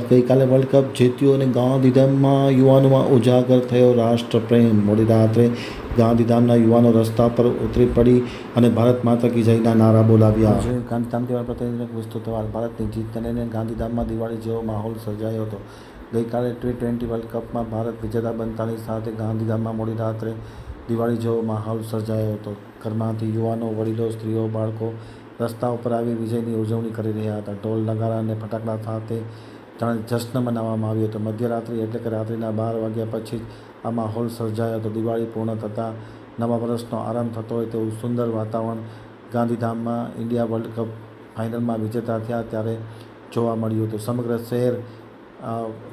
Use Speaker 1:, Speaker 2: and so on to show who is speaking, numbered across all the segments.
Speaker 1: ગઈકાલે world cup જીત્યું અને ગાંધીધામમાં યુવાનોમાં ઉજાગર થયો. રાષ્ટ્રપ્રેમ મોડી રાત્રે ગાંધીધામના યુવાનો રસ્તા પર ઉતરી પડી અને ભારત માતા કી જયના નારા બોલાવ્યા. ગાંધીધામ તહેવાર પ્રતિનિધિ વિસ્તૃત તહેવાર ભારતની જીતને લઈને ગાંધીધામમાં દિવાળી જેવો માહોલ સર્જાયો હતો. ગઈકાલે ટી ટ્વેન્ટી વર્લ્ડ કપમાં ભારત વિજેતા બનતાની સાથે ગાંધીધામમાં મોડી રાત્રે દિવાળી જેવો માહોલ સર્જાયો હતો. ઘરમાંથી યુવાનો, વડીલો, સ્ત્રીઓ, બાળકો રસ્તા ઉપર આવી વિજયની ઉજવણી કરી રહ્યા હતા. ઢોલ, નગારા અને ફટાકડા સાથે જશ્ન મનાવવામાં આવ્યો હતો. મધ્યરાત્રિ એટલે કે રાત્રિના બાર વાગ્યા પછી જ આ માહોલ સર્જાયો હતો. દિવાળી પૂર્ણ થતાં નવા વર્ષનો આરંભ થતો હોય તેવું સુંદર વાતાવરણ ગાંધીધામમાં ઇન્ડિયા વર્લ્ડ કપ ફાઇનલમાં વિજેતા થયા ત્યારે જોવા મળ્યું હતું. સમગ્ર શહેર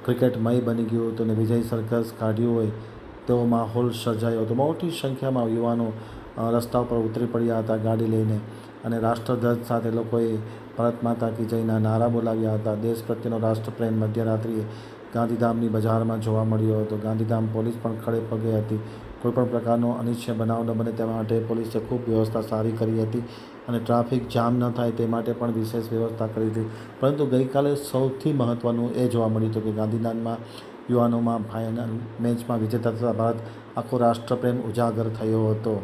Speaker 1: ક્રિકેટમય બની ગયું હતું અને વિજય સરઘસ કાઢ્યું હોય તેવો માહોલ સર્જાયો હતો. મોટી સંખ્યામાં યુવાનો રસ્તા ઉપર ઉતરી પડ્યા હતા ગાડી લઈને. અને રાષ્ટ્રધ્વજ સાથે લોકોએ ભારત માતા કી જયના નારા બોલાવ્યા હતા. દેશ પ્રત્યેનો રાષ્ટ્રપ્રેમ મધ્યરાત્રિએ ગાંધીધામની બજારમાં જોવા મળ્યો હતો. ગાંધીધામ પોલીસ પણ ખડે પગે હતી. કોઈપણ પ્રકારનો અનિચ્છય બનાવ ન બને તે માટે પોલીસે ખૂબ વ્યવસ્થા સારી કરી હતી અને ટ્રાફિક જામ ન થાય તે માટે પણ વિશેષ વ્યવસ્થા કરી હતી. પરંતુ ગઈકાલે સૌથી મહત્ત્વનું એ જોવા મળ્યું હતું કે ગાંધીધામમાં યુવાનોમાં ફાઇનલ મેચમાં વિજેતા થતા ભારત આખો રાષ્ટ્રપ્રેમ ઉજાગર થયો હતો.